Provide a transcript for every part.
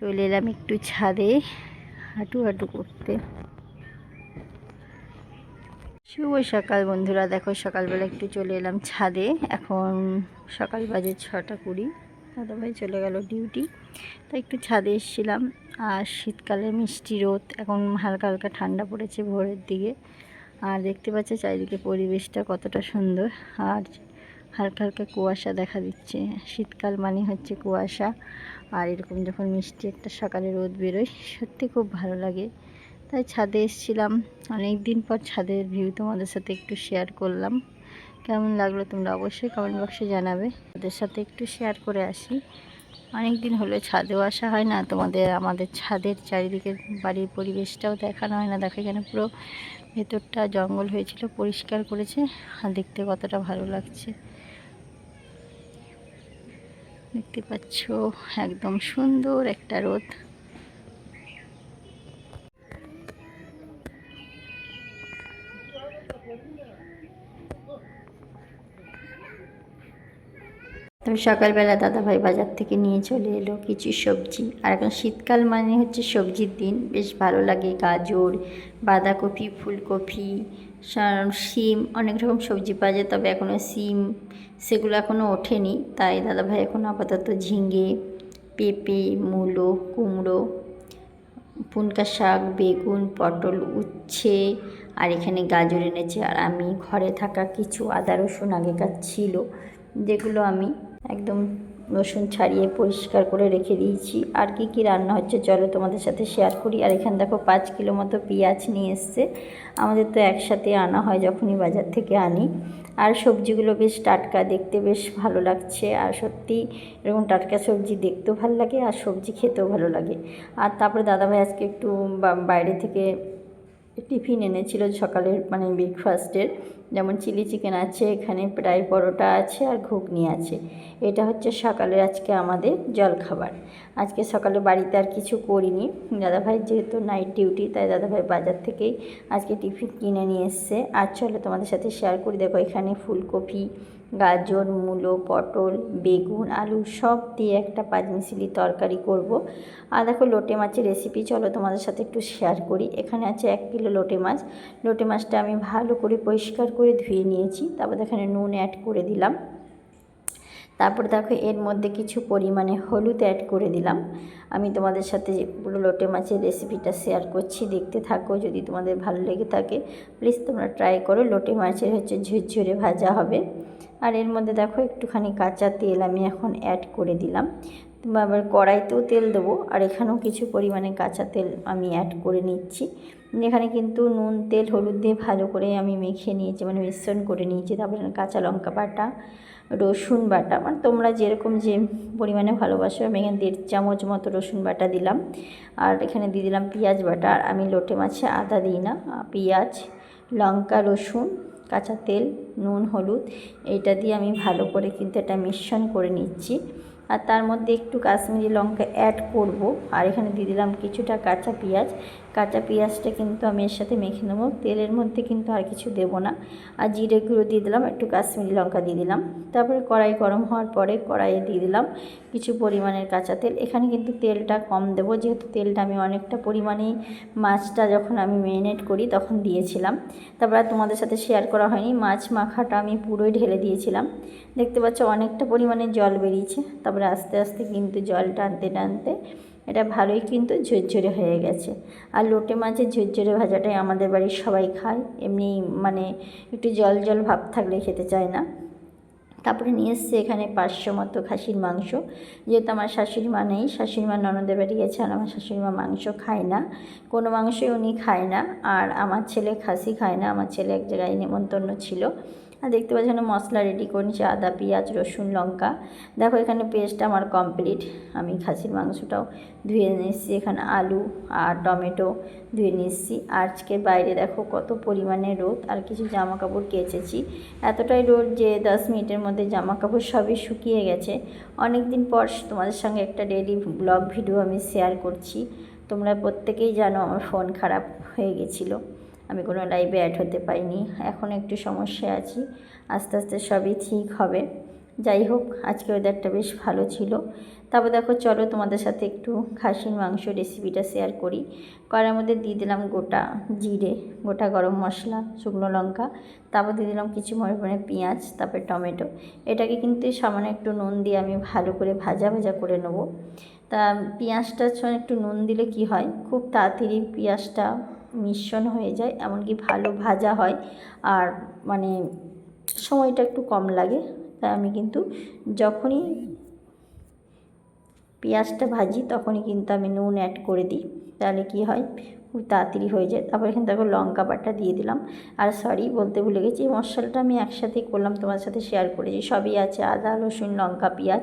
চলে এলাম একটু ছাদে হাঁটু হাঁটু করতে। শুভ সকাল বন্ধুরা, দেখো সকালবেলা একটু চলে এলাম ছাদে। এখন সকাল বাজে ছটা কুড়ি, দাদাভাই চলে গেল ডিউটি। তাই একটু ছাদে এসেছিলাম, আর শীতকালে মিষ্টি রোদ, এখন হালকা হালকা ঠান্ডা পড়েছে ভোরের দিকে। আর দেখতে পাচ্ছে চারিদিকে পরিবেশটা কতটা সুন্দর। আর হালকা হালকা কুয়াশা দেখা দিচ্ছে। শীতকাল মানে হচ্ছে কুয়াশা। আর এরকম যখন মিষ্টি একটা সকালে রোদ বেরোয়, সত্যি খুব ভালো লাগে। তাই ছাদে এসেছিলাম। অনেক দিন পর ছাদের ভিউ তোমাদের সাথে একটু শেয়ার করলাম। কেমন লাগল তোমরা অবশ্যই কমেন্ট বক্সে জানাবে। ওদের সাথে একটু শেয়ার করে আসি। অনেক দিন হলো ছাদেও আসা হয় না, তোমাদের আমাদের ছাদের চারিদিকের বাড়ির পরিবেশটাও দেখানো হয় না। দেখো এখানে পুরো ভেতরটা জঙ্গল হয়েছিল, পরিষ্কার করেছে। আর দেখতে কতটা ভালো লাগছে। দেখতে পাচ্ছ, একদম সুন্দর একটা রোদ। তো সকালবেলা দাদাভাই বাজার থেকে নিয়ে চলে এলো কিছু সবজি। আর এখন শীতকাল মানে হচ্ছে সবজির দিন। বেশ ভালো লাগে গাজর, বাঁধাকপি, ফুলকপি শিম, অনেক রকম সবজি পাওয়া যায়, তবে এখনও শিম সেগুলো এখনও ওঠেনি। তাই দাদাভাই এখন আপাতত ঝিঙে, পেঁপে, মূলো, কুমড়ো, পুনকা শাক, বেগুন, পটল, উচ্ছে, আর এখানে গাজর এনেছে। আর আমি ঘরে থাকা কিছু আদা রসুন আগেকার ছিল, যেগুলো আমি একদম রসুন ছাড়িয়ে পরিষ্কার করে রেখে দিয়েছি। আর কি কি রান্না হচ্ছে চলো তোমাদের সাথে শেয়ার করি। আর এখানে দেখো পাঁচ কিলো মতো পেঁয়াজ নিয়ে এসছে। আমাদের তো একসাথে আনা হয় যখনই বাজার থেকে আনি। আর সবজিগুলো বেশ টাটকা, দেখতে বেশ ভালো লাগছে। আর সত্যি এরকম টাটকা সবজি দেখতেও ভালো লাগে আর সবজি খেতেও ভালো লাগে। আর তারপরে দাদাভাই আজকে একটু বাইরে থেকে টিফিন এনেছিল সকালের মানে ব্রেকফাস্টের যেমন চিলি চিকেন আছে, এখানে প্রায় পরোটা আছে আর ঘুগনি আছে। এটা হচ্ছে সকালের আজকে আমাদের জলখাবার। আজকে সকালে বাড়িতে আর কিছু করিনি। দাদাভাই যেহেতু নাইট ডিউটি তাই দাদাভাই বাজার থেকেই আজকে টিফিন কিনে নিয়ে এসছে। আর চলো তোমাদের সাথে শেয়ার করি। দেখো এখানে ফুলকপি গাজর, মূলো, পটল, বেগুন, আলু সব দিয়ে একটা পাঁচমিশালি তরকারি করব। আর দেখো লোটে মাছের রেসিপি চলো তোমাদের সাথে একটু শেয়ার করি। এখানে আছে এক কিলো লোটে মাছ। লোটে মাছটা আমি ভালো করে পরিষ্কার করে ধুয়ে নিয়েছি। তারপর এখানে নুন অ্যাড করে দিলাম। তারপর দেখো এর মধ্যে কিছু পরিমাণে হলুদ অ্যাড করে দিলাম। আমি তোমাদের সাথে পুরো লোটে মাছের রেসিপিটা শেয়ার করছি, দেখতে থাকো যদি তোমাদের ভালো লেগে থাকে। প্লিজ তোমরা ট্রাই করো, লোটে মাছের হচ্ছে ঝুরঝুরে ভাজা হবে। আর এর মধ্যে দেখো একটুখানি কাঁচা তেল আমি এখন অ্যাড করে দিলাম। তোমরা আবার কড়াইতেও তেল দেবো, আর এখানেও কিছু পরিমাণে কাঁচা তেল আমি অ্যাড করে নিচ্ছি। এখানে কিন্তু নুন, তেল, হলুদ দিয়ে ভালো করে আমি মেখে নিয়েছি মানে মিশ্রণ করে নিয়েছি। তারপরে কাঁচা লঙ্কা বাটা রসুন বাটা। মানে তোমরা যেরকম যে পরিমাণে ভালোবাসো, আমি এখানে দেড় চামচ মতো রসুন বাটা দিলাম। আর এখানে দিয়ে দিলাম পেঁয়াজ বাটা। আর আমি লোটে মাছে আদা দিই না। পেঁয়াজ, লঙ্কা, রসুন, কাঁচা তেল, নুন, হলুদ। এটা দিয়ে আমি ভালো করে কিন্তু এটা মিশ্রণ করে নিচ্ছি। আর তার মধ্যে একটু কাশ্মীরি লঙ্কা অ্যাড করব। আর এখানে দিয়ে দিলাম কিছুটা কাঁচা পেঁয়াজ। কাঁচা পেঁয়াজটা কিন্তু আমি এর সাথে মেখে নেব। তেলের মধ্যে কিন্তু আর কিছু দেবো না। আর জিরে গুঁড়ো দিয়ে দিলাম, একটু কাশ্মীরি লঙ্কা দিয়ে দিলাম। তারপরে কড়াই গরম হওয়ার পরে কড়াইয়ে দিয়ে দিলাম কিছু পরিমাণের কাঁচা তেল। এখানে কিন্তু তেলটা কম দেবো, যেহেতু তেলটা আমি অনেকটা পরিমাণেই মাছটা যখন আমি ম্যারিনেট করি তখন দিয়েছিলাম। তারপর তোমাদের সাথে শেয়ার করা হয়নি, মাছ মাখাটা আমি পুরোই ঢেলে দিয়েছিলাম। দেখতে পাচ্ছ অনেকটা পরিমাণে জল বেরিয়েছে। তারপরে আস্তে আস্তে কিন্তু জল টানতে টানতে এটা ভালোই কিন্তু ঝরঝরে হয়ে গেছে। আর লোটে মাছের ঝরঝরে ভাজাটাই আমাদের বাড়ির সবাই খায়। এমনি মানে একটু জল জল ভাব থাকলে খেতে চায় না। তারপরে নিয়ে এসছে এখানে পাঁচশো মতো খাসির মাংস। যেহেতু আমার শাশুড়ি মা নেই, শাশুড়ি মা ননদের বাড়ি গেছে আর আমার শাশুড়ি মা মাংস খায় না। কোনো মাংসই উনি খায় না। আর আমার ছেলে খাসি খায় না। আমার ছেলে এক জায়গায় নেমন্তন্ন ছিল। আর দেখতে পাচ্ছি এখানে মশলা রেডি করে নিচ্ছি, আদা, পেঁয়াজ, রসুন, লঙ্কা। দেখো এখানে পেস্ট আমার কমপ্লিট আমি খাসির মাংসটাও ধুয়ে নিচ্ছি, এখানে আলু আর টমেটো ধুয়ে নিচ্ছি। আজকে বাইরে দেখো কত পরিমাণে রোদ, আর কিছু জামা কাপড় কেচেছি। এতটাই রোদ যে দশ মিনিটের মধ্যে জামা কাপড় সবই শুকিয়ে গেছে। অনেক দিন পর তোমাদের সঙ্গে একটা ডেলি ব্লগ ভিডিও আমি শেয়ার করছি। তোমরা প্রত্যেকেই জানো আমার ফোন খারাপ হয়ে গেছিল। আমি কোনো লাইভে অ্যাড হতে পারিনি। এখন একটু সমস্যায় আছি। আস্তে আস্তে সবই ঠিক হবে। যাই হোক, আজকে ওয়েদারটা বেশ ভালো ছিল। তারপর দেখো, চলো তোমাদের সাথে একটু খাসির মাংস রেসিপিটা শেয়ার করি। কড়ার মধ্যে দিয়ে দিলাম গোটা জিরে, গোটা গরম মশলা, শুকনো লঙ্কা, তারপর দিয়ে দিলাম কিছু পরিমাণে পেঁয়াজ, তারপরে টমেটো। এটাকে কিন্তু সামান্য একটু নুন দিয়ে আমি ভালো করে ভাজা ভাজা করে নেব। তা পেঁয়াজটার সঙ্গে একটু নুন দিলে কি হয়? খুব তাড়াতাড়ি পেঁয়াজটা মিশ্রণ হয়ে যায়, এমনকি ভালো ভাজা হয়। আর মানে সময়টা একটু কম লাগে, তাই আমি কিন্তু যখনই পেঁয়াজটা ভাজি তখনই কিন্তু আমি নুন অ্যাড করে দিই। তাহলে কি হয়? খুব তাড়াতাড়ি হয়ে যায়। তারপর এখানে দেখো লঙ্কা বাটা দিয়ে দিলাম। আর সরি বলতে ভুলে গেছি মশলাটা আমি একসাথেই করলাম, তোমার সাথে শেয়ার করেছি। সবই আছে, আদা, রসুন, লঙ্কা, পেঁয়াজ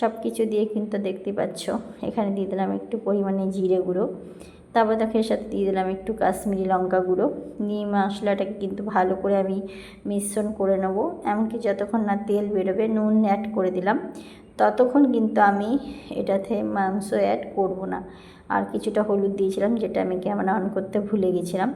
সব কিছু দিয়ে কিন্তু দেখতে পাচ্ছ। এখানে দিয়ে দিলাম একটু পরিমাণে জিরে গুঁড়ো। তারপর দেখো এর সাথে দিয়ে দিলাম একটু কাশ্মীরি লঙ্কা গুঁড়ো। নিয়ে মশলাটাকে কিন্তু ভালো করে আমি মিশ্রণ করে নেব। এমনকি যতক্ষণ না তেল বেরোবে, নুন অ্যাড করে দিলাম। ততক্ষণ কিন্তু আমি এটাতে মাংস অ্যাড করব না। আর কিছুটা হলুদ দিয়েছিলাম, যেটা আমি ক্যামেরা অন করতে ভুলে গেছিলাম।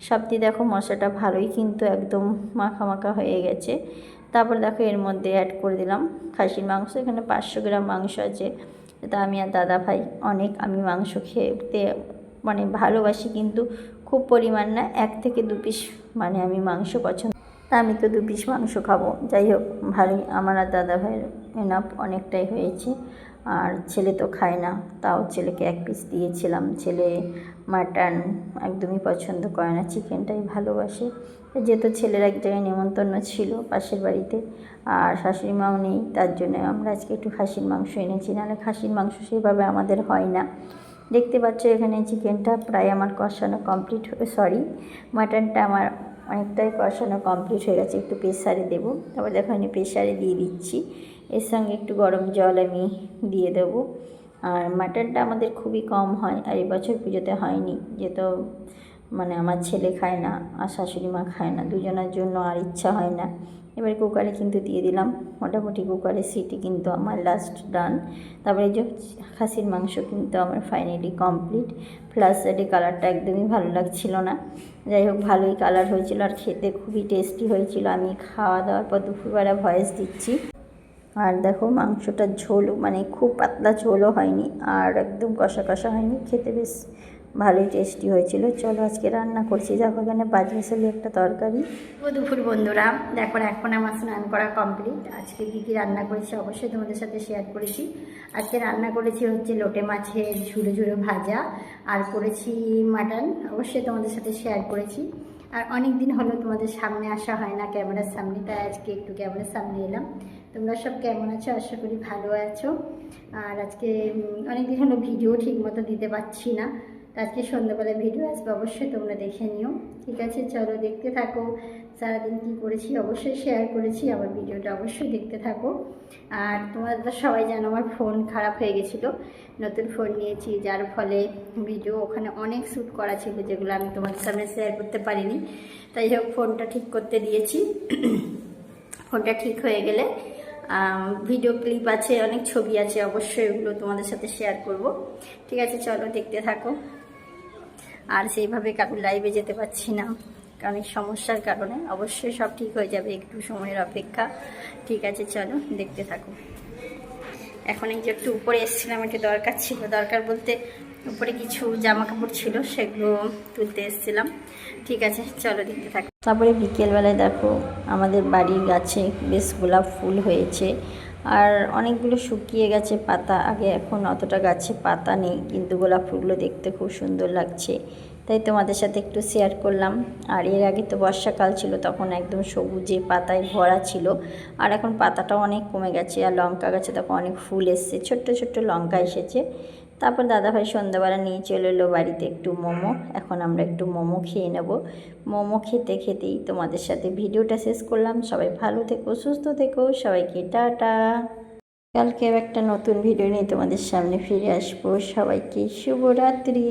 সব দিয়ে দেখো মশলাটা ভালোই কিন্তু একদম মাখা মাখা হয়ে গেছে। তারপর দেখো এর মধ্যে অ্যাড করে দিলাম খাসির মাংস। এখানে পাঁচশো গ্রাম মাংস আছে। তা আমি আর দাদা ভাই অনেক আমি মাংস খেতে মানে ভালোবাসি কিন্তু খুব পরিমাণ না, এক থেকে দু পিস মানে আমি মাংস পছন্দ। আমি তো দু পিস মাংস খাব। যাই হোক, ভালোই আমার আর দাদা ভাইয়ের এনাফ অনেকটাই হয়েছে। আর ছেলে তো খায় না, তাও ছেলেকে এক পিস দিয়েছিলাম। ছেলে মাটন একদমই পছন্দ করে না চিকেনটাই ভালোবাসে। যেহেতু ছেলের এক জায়গায় নেমন্তন্ন ছিল পাশের বাড়িতে, আর শাশুড়ি মাও নেই, তার জন্য আমরা আজকে একটু খাসির মাংস এনেছি। নাহলে খাসির মাংস সেভাবে আমাদের হয় না। দেখতে পাচ্ছ এখানে চিকেনটা প্রায় আমার কষানো কমপ্লিট সরি মাটনটা আমার অনেকটাই কষানো কমপ্লিট হয়ে গেছে। একটু প্রেসারে দেবো। তারপর দেখো আমি প্রেসারে দিয়ে দিচ্ছি। এর সঙ্গে একটু গরম জল আমি দিয়ে দেবো। আর মাটনটা আমাদের খুবই কম হয়, আর এবছর পুজোতে হয়নি। যেহেতু মানে আমার ছেলে খায় না, আর শাশুড়ি মা খায় না, দুজনের জন্য আর ইচ্ছা হয় না। এবার কুকারে কিন্তু দিয়ে দিলাম। মোটামুটি কুকারের সিটি কিন্তু আমার লাস্ট ডান তারপরে যে খাসির মাংস কিন্তু আমার ফাইনালি কমপ্লিট প্লাস এটি কালারটা একদমই ভালো লাগছিল না। যাই হোক, ভালোই কালার হয়েছিল আর খেতে খুবই টেস্টি হয়েছিল। আমি খাওয়া দাওয়ার পর দুপুরবেলা ভয়েস দিচ্ছি। আর দেখো, মাংসটার ঝোল মানে খুব পাতলা ঝোলও হয়নি। আর একদম কষা কষা হয়নি। খেতে বেশ ভালোই টেস্টি হয়েছিল। চলো আজকে রান্না করছি। দেখো এখানে মিশালি একটা তরকারি। দুপুর বন্ধুরা, দেখো এখন আমার স্নান করা কমপ্লিট আজকে কী কী রান্না করেছি অবশ্যই তোমাদের সাথে শেয়ার করেছি। আজকে রান্না করেছি হচ্ছে লোটে মাছের ঝুড়ো ঝুড়ো ভাজা, আর করেছি মাটন। অবশ্যই তোমাদের সাথে শেয়ার করেছি। আর অনেক দিন হলো তোমাদের সামনে আসা হয় না ক্যামেরার সামনে, তাই আজকে একটু ক্যামেরার সামনে এলাম। তোমরা সব কেমন আছো? আশা করি ভালো আছো। আর আজকে অনেক দিন হলো ভিডিও ঠিক মতো দিতে পারছি না। আজকে সন্ধ্যাবেলায় ভিডিও আসবে, অবশ্যই তোমরা দেখে নিও। ঠিক আছে, চলো দেখতে থাকো। সারাদিন কী করেছি, অবশ্যই শেয়ার করেছি, আমার ভিডিওটা অবশ্যই দেখতে থাকো। আর তোমরা তো সবাই জানো আমার ফোন খারাপ হয়ে গেছিল। নতুন ফোন নিয়েছি, যার ফলে ভিডিও ওখানে অনেক শ্যুট করা ছিল, যেগুলো আমি তোমাদের সামনে শেয়ার করতে পারিনি। তাই হোক ফোনটা ঠিক করতে দিয়েছি। ফোনটা ঠিক হয়ে গেলে ভিডিও ক্লিপ আছে, অনেক ছবি আছে, অবশ্যই ওগুলো তোমাদের সাথে শেয়ার করব। ঠিক আছে, চলো দেখতে থাকো। আর সেইভাবে কারোর লাইভে যেতে পারছি না অনেক সমস্যার কারণে। অবশ্যই সব ঠিক হয়ে যাবে, একটু সময়ের অপেক্ষা। ঠিক আছে, চলো দেখতে থাকো। এখন এই যে একটু উপরে এসেছিলাম, একটু দরকার ছিল। দরকার বলতে উপরে কিছু জামা কাপড় ছিল, সেগুলো তুলতে এসেছিলাম। ঠিক আছে, চলো দেখতে থাকো। তারপরে বিকেলবেলায় দেখো আমাদের বাড়ির গাছে বেশ গোলাপ ফুল হয়েছে আর অনেকগুলো শুকিয়ে গেছে পাতা। আগে এখন অতটা গাছে পাতা নেই, কিন্তু গোলাপ ফুলগুলো দেখতে খুব সুন্দর লাগছে। তাই তোমাদের সাথে একটু শেয়ার করলাম। আর এর আগে তো বর্ষাকাল ছিল, তখন একদম সবুজে পাতায় ভরা ছিল। আর এখন পাতাটাও অনেক কমে গেছে, আর লঙ্কা গাছে তখন অনেক ফুল এসছে, ছোট্ট ছোট্ট লঙ্কা এসেছে। তারপর দাদাভাই সন্ধ্যাবেলা নিয়ে চলে এলো বাড়িতে একটু মোমো। এখন আমরা একটু মোমো খেয়ে নেব। মোমো খেতে খেতেই তোমাদের সাথে ভিডিওটা শেষ করলাম। সবাই ভালো থেকো, সুস্থ থেকো। সবাইকে টাটা। কালকে একটা নতুন ভিডিও নিয়ে তোমাদের সামনে ফিরে আসব। সবাইকে শুভরাত্রি।